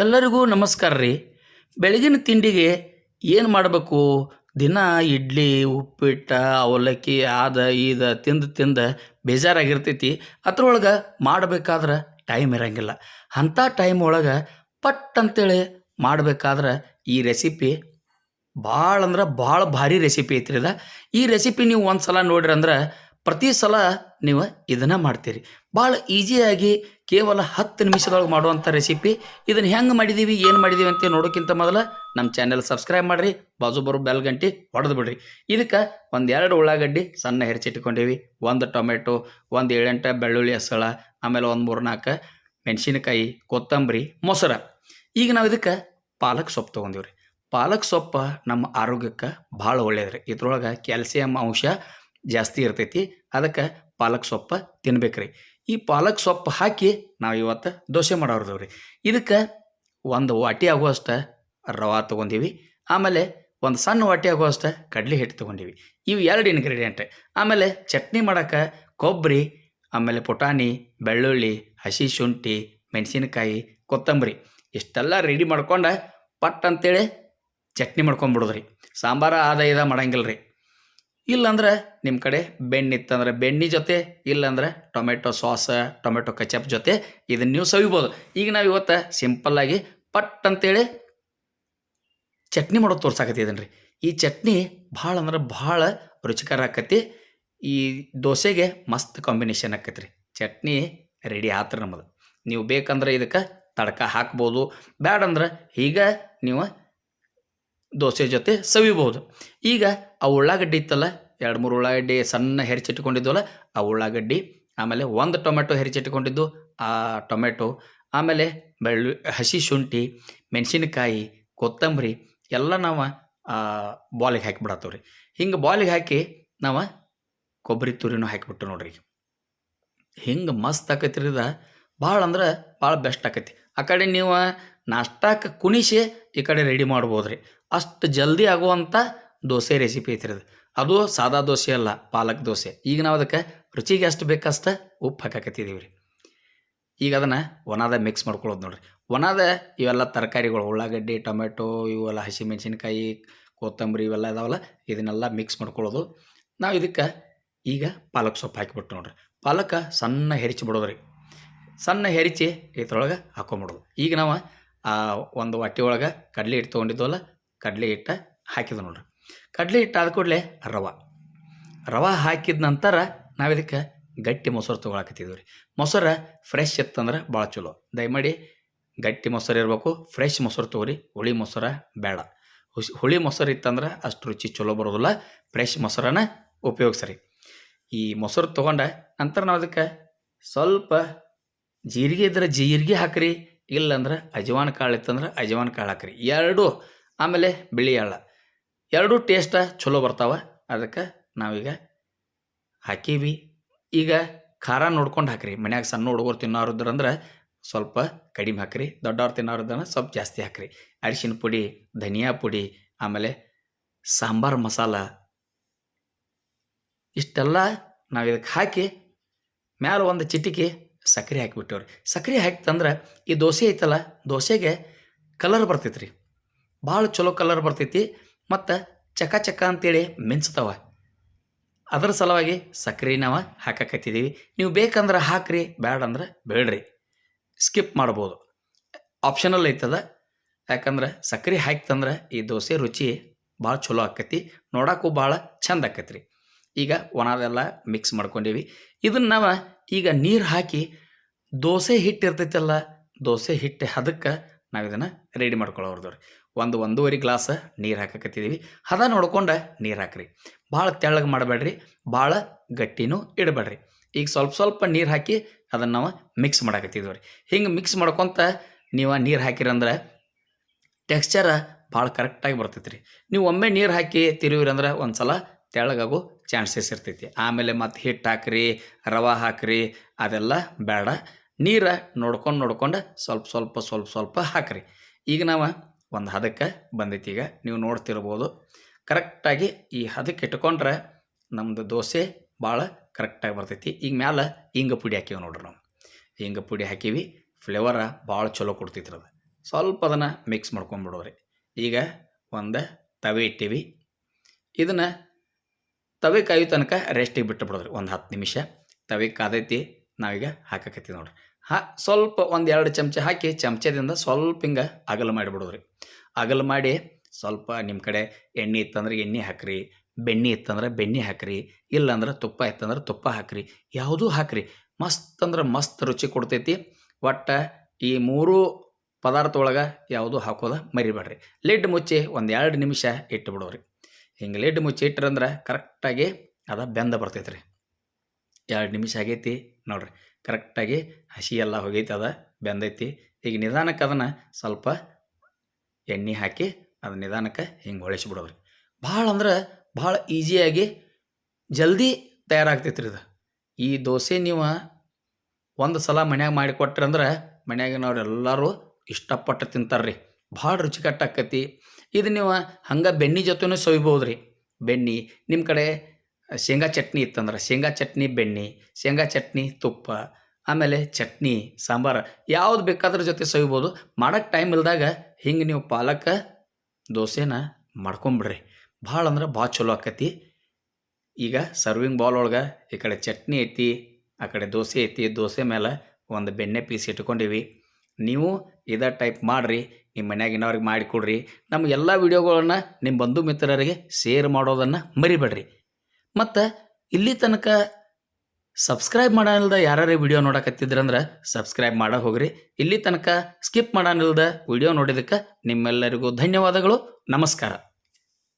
ಎಲ್ಲರಿಗೂ ನಮಸ್ಕಾರ ರೀ. ಬೆಳಗಿನ ತಿಂಡಿಗೆ ಏನು ಮಾಡಬೇಕು? ದಿನ ಇಡ್ಲಿ, ಉಪ್ಪಿಟ್ಟು, ಅವಲಕ್ಕಿ, ಆದ, ಈದ ತಿಂದು ತಿಂದು ಬೇಜಾರಾಗಿರ್ತೈತಿ. ಅದ್ರೊಳಗೆ ಮಾಡಬೇಕಾದ್ರೆ ಟೈಮ್ ಇರಂಗಿಲ್ಲ. ಅಂಥ ಟೈಮ್ ಒಳಗೆ ಪಟ್ ಅಂತೇಳಿ ಮಾಡಬೇಕಾದ್ರೆ ಈ ರೆಸಿಪಿ ಭಾಳ ಅಂದ್ರೆ ಭಾಳ ಭಾರಿ ರೆಸಿಪಿ ಐತ್ರಿ ಇದ. ಈ ರೆಸಿಪಿ ನೀವು ಒಂದು ಸಲ ನೋಡ್ರಿ ಅಂದ್ರೆ ಪ್ರತಿ ಸಲ ನೀವು ಇದನ್ನು ಮಾಡ್ತೀರಿ. ಭಾಳ ಈಸಿಯಾಗಿ ಕೇವಲ ಹತ್ತು ನಿಮಿಷದೊಳಗೆ ಮಾಡುವಂಥ ರೆಸಿಪಿ ಇದನ್ನು ಹೆಂಗೆ ಮಾಡಿದ್ದೀವಿ ಏನು ಮಾಡಿದ್ದೀವಿ ಅಂತ ನೋಡೋಕ್ಕಿಂತ ಮೊದಲು ನಮ್ಮ ಚಾನೆಲ್ ಸಬ್ಸ್ಕ್ರೈಬ್ ಮಾಡಿರಿ, ಬಾಜು ಬರೋ ಬೆಲ್ ಗಂಟೆ ಹೊಡೆದು ಬಿಡ್ರಿ. ಇದಕ್ಕೆ ಒಂದು ಎರಡು ಉಳ್ಳಾಗಡ್ಡಿ ಸಣ್ಣ ಹೆರ್ಚಿಟ್ಕೊಂಡೀವಿ. ಒಂದು ಟೊಮೆಟೊ, ಒಂದು ಏಳೆಂಟು ಬೆಳ್ಳುಳ್ಳಿ ಹಸಳ ಆಮೇಲೆ ಒಂದು ಮೂರು ನಾಲ್ಕು ಮೆಣಸಿನಕಾಯಿ, ಕೊತ್ತಂಬರಿ, ಮೊಸರ. ಈಗ ನಾವು ಇದಕ್ಕೆ ಪಾಲಕ್ ಸೊಪ್ಪು ತೊಗೊಂಡಿವ್ರಿ. ಪಾಲಕ್ ಸೊಪ್ಪು ನಮ್ಮ ಆರೋಗ್ಯಕ್ಕೆ ಭಾಳ ಒಳ್ಳೇದ್ರಿ. ಇದ್ರೊಳಗೆ ಕ್ಯಾಲ್ಸಿಯಂ ಅಂಶ ಜಾಸ್ತಿ ಇರ್ತೈತಿ. ಅದಕ್ಕೆ ಪಾಲಕ್ ಸೊಪ್ಪು ತಿನ್ಬೇಕ್ರಿ. ಈ ಪಾಲಕ್ ಸೊಪ್ಪು ಹಾಕಿ ನಾವು ಇವತ್ತು ದೋಸೆ ಮಾಡೋರ್ದವ್ರಿ ಇದಕ್ಕೆ ಒಂದು ವಾಟಿ ಆಗುವಷ್ಟು ರವೆ ತೊಗೊಂಡೀವಿ, ಆಮೇಲೆ ಒಂದು ಸಣ್ಣ ವಾಟಿ ಆಗುವಷ್ಟು ಕಡಲೆ ಹಿಟ್ಟು ತೊಗೊಂಡೀವಿ. ಇವು ಎರಡು ಇನ್ಗ್ರೀಡಿಯೆಂಟ್ ಆಮೇಲೆ ಚಟ್ನಿ ಮಾಡೋಕ್ಕೆ ಕೊಬ್ಬರಿ ಆಮೇಲೆ ಪುಟಾಣಿ, ಬೆಳ್ಳುಳ್ಳಿ, ಹಸಿ ಶುಂಠಿ, ಮೆಣಸಿನಕಾಯಿ, ಕೊತ್ತಂಬರಿ ಇಷ್ಟೆಲ್ಲ ರೆಡಿ ಮಾಡ್ಕೊಂಡು ಪಟ್ ಅಂತೇಳಿ ಚಟ್ನಿ ಮಾಡ್ಕೊಂಬಿಡೋದ್ರಿ ಸಾಂಬಾರ ಆದ ಇದ ಮಾಡಂಗಿಲ್ಲ ರೀ ಇಲ್ಲಾಂದ್ರೆ ನಿಮ್ಮ ಕಡೆ ಬೆಣ್ಣೆ ಇತ್ತಂದ್ರೆ ಬೆಣ್ಣೆ ಜೊತೆ, ಇಲ್ಲಾಂದ್ರೆ ಟೊಮೆಟೊ ಸಾಸ್, ಟೊಮೆಟೊ ಕಚಪ್ ಜೊತೆ ಇದನ್ನ ನೀವು ಸವಿಬೋದು. ಈಗ ನಾವು ಇವತ್ತು ಸಿಂಪಲ್ಲಾಗಿ ಪಟ್ ಅಂತೇಳಿ ಚಟ್ನಿ ಮಾಡೋದು ತೋರ್ಸಾಕತ್ತಿದ್ದೀನಿ ರೀ ಈ ಚಟ್ನಿ ಭಾಳ ಅಂದ್ರೆ ಭಾಳ ರುಚಿಕರ ಆಕತಿ ಈ ದೋಸೆಗೆ ಮಸ್ತ್ ಕಾಂಬಿನೇಷನ್ ಆಕೈತಿ ರೀ ಚಟ್ನಿ ರೆಡಿ ಆತ್ರಿ ನಮ್ಮದು ನೀವು ಬೇಕಂದ್ರೆ ಇದಕ್ಕೆ ತಡ್ಕ ಹಾಕ್ಬೋದು. ಬ್ಯಾಡಂದ್ರೆ ಈಗ ನೀವು ದೋಸೆ ಜೊತೆ ಸವಿಬಹುದು ಈಗ ಆ ಉಳ್ಳಾಗಡ್ಡಿ ಇತ್ತಲ್ಲ, ಎರಡು ಮೂರು ಉಳ್ಳಾಗಡ್ಡಿ ಸಣ್ಣ ಹೆರಿಚಿಟ್ಕೊಂಡಿದ್ವಲ್ಲ, ಆ ಉಳ್ಳಾಗಡ್ಡಿ, ಆಮೇಲೆ ಒಂದು ಟೊಮೆಟೊ ಹೆರಿಚಿಟ್ಕೊಂಡಿದ್ದು, ಆ ಟೊಮೆಟೊ, ಆಮೇಲೆ ಬೆಳ್ಳು ಹಸಿ ಶುಂಠಿ, ಮೆಣಸಿನಕಾಯಿ, ಕೊತ್ತಂಬರಿ, ಎಲ್ಲ ನಾವು ಬಾಲಿಗೆ ಹಾಕಿಬಿಡತ್ತವ್ರಿ. ರೀ ಹಿಂಗೆ ಬಾಲಿಗೆ ಹಾಕಿ ನಾವು ಕೊಬ್ಬರಿ ತುರಿನೂ ಹಾಕಿಬಿಟ್ಟು ನೋಡ್ರಿ. ಹಿಂಗೆ ಮಸ್ತ್ ಆಕೈತಿ ರೀ ಭಾಳ ಅಂದ್ರೆ ಭಾಳ ಬೆಸ್ಟ್ ಆಕೈತಿ. ಆ ಕಡೆ ನೀವು ನಾಷ್ಟಾಕ್ಕೆ ಕುಣಿಸಿ ಈ ಕಡೆ ರೆಡಿ ಮಾಡ್ಬೋದು ರೀ ಅಷ್ಟು ಜಲ್ದಿ ಆಗುವಂಥ ದೋಸೆ ರೆಸಿಪಿ ಐತ್ರಿ ಅದು. ಅದು ಸಾದಾ ದೋಸೆ ಅಲ್ಲ, ಪಾಲಕ್ ದೋಸೆ. ಈಗ ನಾವು ಅದಕ್ಕೆ ರುಚಿಗೆ ಎಷ್ಟು ಬೇಕಷ್ಟು ಉಪ್ಪು ಹಾಕಾಕತ್ತಿದ್ದೀವಿ ರೀ ಈಗ ಅದನ್ನು ಒಣದ ಮಿಕ್ಸ್ ಮಾಡ್ಕೊಳ್ಳೋದು ನೋಡ್ರಿ. ಒಣದ ಇವೆಲ್ಲ ತರಕಾರಿಗಳು, ಉಳ್ಳಾಗಡ್ಡಿ ಟೊಮೆಟೊ ಇವೆಲ್ಲ ಹಸಿಮೆಣಸಿನ್ಕಾಯಿ, ಕೊತ್ತಂಬರಿ ಇವೆಲ್ಲ ಇದಾವಲ್ಲ, ಇದನ್ನೆಲ್ಲ ಮಿಕ್ಸ್ ಮಾಡ್ಕೊಳ್ಳೋದು ನಾವು ಇದಕ್ಕೆ ಈಗ ಪಾಲಕ್ ಸೊಪ್ಪು ಹಾಕಿಬಿಟ್ಟು ನೋಡ್ರಿ. ಪಾಲಕ ಸಣ್ಣ ಹೆರಿಚಿ ರೀ ಸಣ್ಣ ಹೆರಿಚಿ ಇದ್ರೊಳಗೆ ಹಾಕೊಂಬಿಡೋದು. ಈಗ ನಾವು ಒಂದು ಹೊಟ್ಟೆ ಒಳಗೆ ಕಡಲೆ ಹಿಟ್ಟು ತೊಗೊಂಡಿದ್ವಲ್ಲ ಕಡಲೆ ಹಿಟ್ಟು ಹಾಕಿದ ನೋಡ್ರಿ. ಕಡಲೆ ಹಿಟ್ಟು ಆದ ಕೂಡಲೇ ರವೆ. ರವೆ ಹಾಕಿದ ನಂತರ ನಾವು ಇದಕ್ಕೆ ಗಟ್ಟಿ ಮೊಸರು ತೊಗೊಳಕತ್ತಿದ್ವಿ ರೀ. ಮೊಸರು ಫ್ರೆಶ್ ಇತ್ತಂದ್ರೆ ಭಾಳ ಚಲೋ. ದಯಮಾಡಿ ಗಟ್ಟಿ ಮೊಸರು ಇರಬೇಕು ಫ್ರೆಶ್ ಮೊಸರು ತೊಗೊರಿ, ಹುಳಿ ಮೊಸರ ಬೇಡ. ಹುಸಿ, ಹುಳಿ ಮೊಸರು ಇತ್ತಂದ್ರೆ ಅಷ್ಟು ರುಚಿ ಚಲೋ ಬರೋದಿಲ್ಲ ಫ್ರೆಶ್ ಮೊಸರನ್ನ ಉಪಯೋಗಿಸ್ರಿ. ಈ ಮೊಸರು ತೊಗೊಂಡ ನಂತರ ನಾವು ಅದಕ್ಕೆ ಸ್ವಲ್ಪ ಜೀರಿಗೆ ಇದ್ರೆ ಜೀರಿಗೆ ಹಾಕ್ರಿ, ಇಲ್ಲಂದ್ರೆ ಅಜವಾನ ಕಾಳು ಇತ್ತಂದ್ರೆ ಅಜವಾನ ಕಾಳು ಹಾಕ್ರಿ. ಎರಡು ಆಮೇಲೆ ಬಿಳಿ ಎಳ್ಳ ಎರಡೂ ಟೇಸ್ಟ ಚಲೋ ಬರ್ತಾವ. ಅದಕ್ಕೆ ನಾವೀಗ ಹಾಕೀವಿ. ಈಗ ಖಾರ ನೋಡ್ಕೊಂಡು ಹಾಕ್ರಿ. ಮನ್ಯಾಗ ಸಣ್ಣ ಹುಡುಗರು ತಿನ್ನೋರಿದ್ರಂದ್ರೆ ಸ್ವಲ್ಪ ಕಡಿಮೆ ಹಾಕ್ರಿ. ದೊಡ್ಡವ್ರು ತಿನ್ನೋರಿದ್ರೆ ಸ್ವಲ್ಪ ಜಾಸ್ತಿ ಹಾಕ್ರಿ. ಅರಿಶಿನ ಪುಡಿ, ಧನಿಯಾ ಪುಡಿ, ಆಮೇಲೆ ಸಾಂಬಾರು ಮಸಾಲ. ಇಷ್ಟೆಲ್ಲ ನಾವು ಇದಕ್ಕೆ ಹಾಕಿ ಮ್ಯಾಲ ಒಂದು ಚಿಟಿಕೆ ಸಕ್ಕರೆ ಹಾಕಿಬಿಟ್ಟವ್ರಿ. ಸಕ್ಕರೆ ಹಾಕಿತಂದ್ರೆ ಈ ದೋಸೆ ಐತಲ್ಲ, ದೋಸೆಗೆ ಕಲರ್ ಬರ್ತೈತ್ರಿ. ಭಾಳ ಚಲೋ ಕಲರ್ ಬರ್ತೈತಿ, ಮತ್ತು ಚಕ ಚಕ ಅಂತೇಳಿ ಮಿಂಚ್ತಾವ. ಅದರ ಸಲುವಾಗಿ ಸಕ್ಕರೆ ನಾವು ಹಾಕಕತ್ತಿದ್ದೀವಿ ನೀವು ಬೇಕಂದ್ರೆ ಹಾಕ್ರಿ ಬ್ಯಾಡ ಅಂದ್ರೆ ಬೇಡ್ರಿ. ಸ್ಕಿಪ್ ಮಾಡ್ಬೋದು. ಆಪ್ಷನಲ್ ಐತದ, ಯಾಕಂದ್ರೆ ಸಕ್ಕರೆ ಹಾಕ್ತಂದ್ರೆ ಈ ದೋಸೆ ರುಚಿ ಭಾಳ ಚಲೋ ಆಕತಿ ನೋಡೋಕ್ಕೂ ಭಾಳ ಚಂದ ಆಕತ್ರಿ. ಈಗ ಒಣದೆಲ್ಲ ಮಿಕ್ಸ್ ಮಾಡ್ಕೊಂಡೀವಿ. ಇದನ್ನು ನಾವು ಈಗ ನೀರು ಹಾಕಿ, ದೋಸೆ ಹಿಟ್ಟು ಇರ್ತೈತಲ್ಲ, ದೋಸೆ ಹಿಟ್ಟು ಹದಕ್ಕೆ ನಾವು ಇದನ್ನು ರೆಡಿ ಮಾಡ್ಕೊಳ್ಳೋರ್ದು ರೀ ಒಂದು ಒಂದೂವರೆ ಗ್ಲಾಸ್ ನೀರು ಹಾಕಕತ್ತಿದ್ದೀವಿ ಹದ ನೋಡ್ಕೊಂಡು ನೀರು ಹಾಕ್ರಿ. ಭಾಳ ತೆಳ್ಳಗೆ ಮಾಡಬೇಡ್ರಿ. ಭಾಳ ಗಟ್ಟಿನೂ ಇಡಬೇಡ್ರಿ. ಈಗ ಸ್ವಲ್ಪ ಸ್ವಲ್ಪ ನೀರು ಹಾಕಿ ಅದನ್ನು ನಾವು ಮಿಕ್ಸ್ ಮಾಡಕತ್ತಿದ್ದೀವಿ ರೀ ಹಿಂಗೆ ಮಿಕ್ಸ್ ಮಾಡ್ಕೊತ ನೀವು ನೀರು ಹಾಕಿರಂದ್ರೆ ಟೆಕ್ಸ್ಚರ ಭಾಳ ಕರೆಕ್ಟಾಗಿ ಬರ್ತೈತೆ ರೀ ನೀವು ಒಮ್ಮೆ ನೀರು ಹಾಕಿ ತಿರುವಿರಿ ಅಂದ್ರೆ ಒಂದು ಸಲ ತೆಳ್ಳಗಾಗೋ ಚಾನ್ಸಸ್ ಇರ್ತೈತಿ. ಆಮೇಲೆ ಮತ್ತು ಹಿಟ್ಟು ಹಾಕ್ರಿ, ರವೆ ಹಾಕ್ರಿ, ಅದೆಲ್ಲ ಬೇಡ. ನೀರು ನೋಡ್ಕೊಂಡು ನೋಡ್ಕೊಂಡು ಸ್ವಲ್ಪ ಸ್ವಲ್ಪ ಸ್ವಲ್ಪ ಸ್ವಲ್ಪ ಹಾಕ್ರಿ. ಈಗ ನಾವು ಒಂದು ಹದಕ್ಕೆ ಬಂದೈತಿ. ಈಗ ನೀವು ನೋಡ್ತಿರ್ಬೋದು ಕರೆಕ್ಟಾಗಿ ಈ ಹದಕ್ಕೆ ಇಟ್ಕೊಂಡ್ರೆ ನಮ್ಮದು ದೋಸೆ ಭಾಳ ಕರೆಕ್ಟಾಗಿ ಬರ್ತೈತಿ. ಈಗ ಮ್ಯಾಲೆ ಹಿಂಗ ಪುಡಿ ಹಾಕೀವಿ ನೋಡ್ರಿ ನಾವು. ಹಿಂಗ ಪುಡಿ ಹಾಕೀವಿ ಫ್ಲೇವರ ಭಾಳ ಚಲೋ ಕೊಡ್ತೈತ್ರಿ ಅದು. ಸ್ವಲ್ಪ ಅದನ್ನು ಮಿಕ್ಸ್ ಮಾಡ್ಕೊಂಬಿಡೋರಿ ಈಗ ಒಂದು ತವೆ ಇಟ್ಟೀವಿ. ಇದನ್ನು ತವೆ ಕಾಯೋ ತನಕ ರೆಸ್ಟಿಗೆ ಬಿಟ್ಟು ಬಿಡೋದ್ರಿ ಒಂದು ಹತ್ತು ನಿಮಿಷ. ತವೆ ಕಾದೈತಿ, ನಾವೀಗ ಹಾಕಕತ್ತೀವಿ ನೋಡ್ರಿ. ಹಾ, ಸ್ವಲ್ಪ ಒಂದು ಎರಡು ಚಮಚ ಹಾಕಿ ಚಮಚದಿಂದ ಸ್ವಲ್ಪ ಹಿಂಗೆ ಅಗಲ ಮಾಡಿಬಿಡೋದ್ರಿ ಅಗಲ ಮಾಡಿ ಸ್ವಲ್ಪ ನಿಮ್ಮ ಕಡೆ ಎಣ್ಣೆ ಇತ್ತಂದ್ರೆ ಎಣ್ಣೆ ಹಾಕ್ರಿ, ಬೆಣ್ಣೆ ಇತ್ತಂದ್ರೆ ಬೆಣ್ಣೆ ಹಾಕ್ರಿ, ಇಲ್ಲಾಂದ್ರೆ ತುಪ್ಪ ಇತ್ತಂದ್ರೆ ತುಪ್ಪ ಹಾಕ್ರಿ, ಯಾವುದೂ ಹಾಕ್ರಿ. ಮಸ್ತ್ ಅಂದ್ರೆ ಮಸ್ತ್ ರುಚಿ ಕೊಡ್ತೈತಿ. ಒಟ್ಟು ಈ ಮೂರು ಪದಾರ್ಥ ಒಳಗೆ ಯಾವುದೂ ಹಾಕೋದ ಮರಿಬೇಡ್ರಿ. ಲಿಡ್ ಮುಚ್ಚಿ ಒಂದು ಎರಡು ನಿಮಿಷ ಇಟ್ಟು ಬಿಡೋರಿ ಹಿಂಗೆ ಲಿಡ್ ಮುಚ್ಚಿ ಇಟ್ರಂದ್ರೆ ಕರೆಕ್ಟಾಗಿ ಅದು ಬೆಂದ ಬರ್ತೈತೆ ರೀ ಎರಡು ನಿಮಿಷ ಆಗೈತಿ ನೋಡ್ರಿ. ಕರೆಕ್ಟಾಗಿ ಹಸಿ ಎಲ್ಲ ಹೊಗೈತದ ಬೆಂದೈತಿ. ಈಗ ನಿಧಾನಕ್ಕೆ ಅದನ್ನು ಸ್ವಲ್ಪ ಎಣ್ಣೆ ಹಾಕಿ ಅದು ನಿಧಾನಕ್ಕೆ ಹಿಂಗೆ ಹೊಳಿಸಿಬಿಡೋದ್ರಿ. ಭಾಳ ಅಂದ್ರೆ ಭಾಳ ಈಸಿಯಾಗಿ ಜಲ್ದಿ ತಯಾರಾಗ್ತೈತ್ರಿ ಇದು. ಈ ದೋಸೆ ನೀವು ಒಂದು ಸಲ ಮನ್ಯಾಗ ಮಾಡಿಕೊಟ್ರಂದ್ರೆ ಮನ್ಯಾಗಿನವ್ರೆಲ್ಲರೂ ಇಷ್ಟಪಟ್ಟು ತಿಂತಾರೆ ರೀ ಭಾಳ ರುಚಿಕಟ್ಟಾಕತಿ ಇದು ನೀವು ಹಂಗೆ ಬೆಣ್ಣೆ ಜೊತೆನೂ ಸವಿಬೋದು ರೀ ಬೆಣ್ಣೆ ನಿಮ್ಮ ಕಡೆ ಶೇಂಗಾ ಚಟ್ನಿ ಇತ್ತಂದ್ರೆ ಶೇಂಗಾ ಚಟ್ನಿ ಬೆಣ್ಣೆ, ಶೇಂಗಾ ಚಟ್ನಿ ತುಪ್ಪ, ಆಮೇಲೆ ಚಟ್ನಿ, ಸಾಂಬಾರು ಯಾವ್ದು ಬೇಕಾದ್ರ ಜೊತೆ ಸವಿಬೋದು. ಮಾಡೋಕ್ಕೆ ಟೈಮ್ ಇಲ್ದಾಗ ಹಿಂಗೆ ನೀವು ಪಾಲಕ ದೋಸೆನ ಮಾಡ್ಕೊಂಬಿಡ್ರಿ. ಭಾಳ ಅಂದ್ರೆ ಭಾಳ ಚಲೋ ಆಕತಿ. ಈಗ ಸರ್ವಿಂಗ್ ಬಾಲ್ ಒಳಗೆ ಈ ಕಡೆ ಚಟ್ನಿ ಐತಿ, ಆ ಕಡೆ ದೋಸೆ ಐತಿ, ದೋಸೆ ಮೇಲೆ ಒಂದು ಬೆಣ್ಣೆ ಪೀಸ್ ಇಟ್ಕೊಂಡಿವಿ. ನೀವು ಇದೇ ಟೈಪ್ ಮಾಡಿರಿ, ನಿಮ್ಮ ಮನ್ಯಾಗಿನವ್ರಿಗೆ ಮಾಡಿಕೊಡ್ರಿ ನಮ್ಮ ಎಲ್ಲ ವಿಡಿಯೋಗಳನ್ನ ನಿಮ್ಮ ಬಂಧು ಮಿತ್ರರಿಗೆ ಶೇರ್ ಮಾಡೋದನ್ನು ಮರಿಬೇಡ್ರಿ. ಮತ್ತು ಇಲ್ಲಿ ತನಕ ಸಬ್ಸ್ಕ್ರೈಬ್ ಮಾಡಾನಿಲ್ದ ಯಾರ್ಯಾರು ವಿಡಿಯೋ ನೋಡಕತ್ತಿದ್ರಂದ್ರೆ ಸಬ್ಸ್ಕ್ರೈಬ್ ಮಾಡ ಹೋಗ್ರಿ. ಇಲ್ಲಿ ತನಕ ಸ್ಕಿಪ್ ಮಾಡಾನಿಲ್ದ ವಿಡಿಯೋ ನೋಡಿದಕ್ಕೆ ನಿಮ್ಮೆಲ್ಲರಿಗೂ ಧನ್ಯವಾದಗಳು. ನಮಸ್ಕಾರ.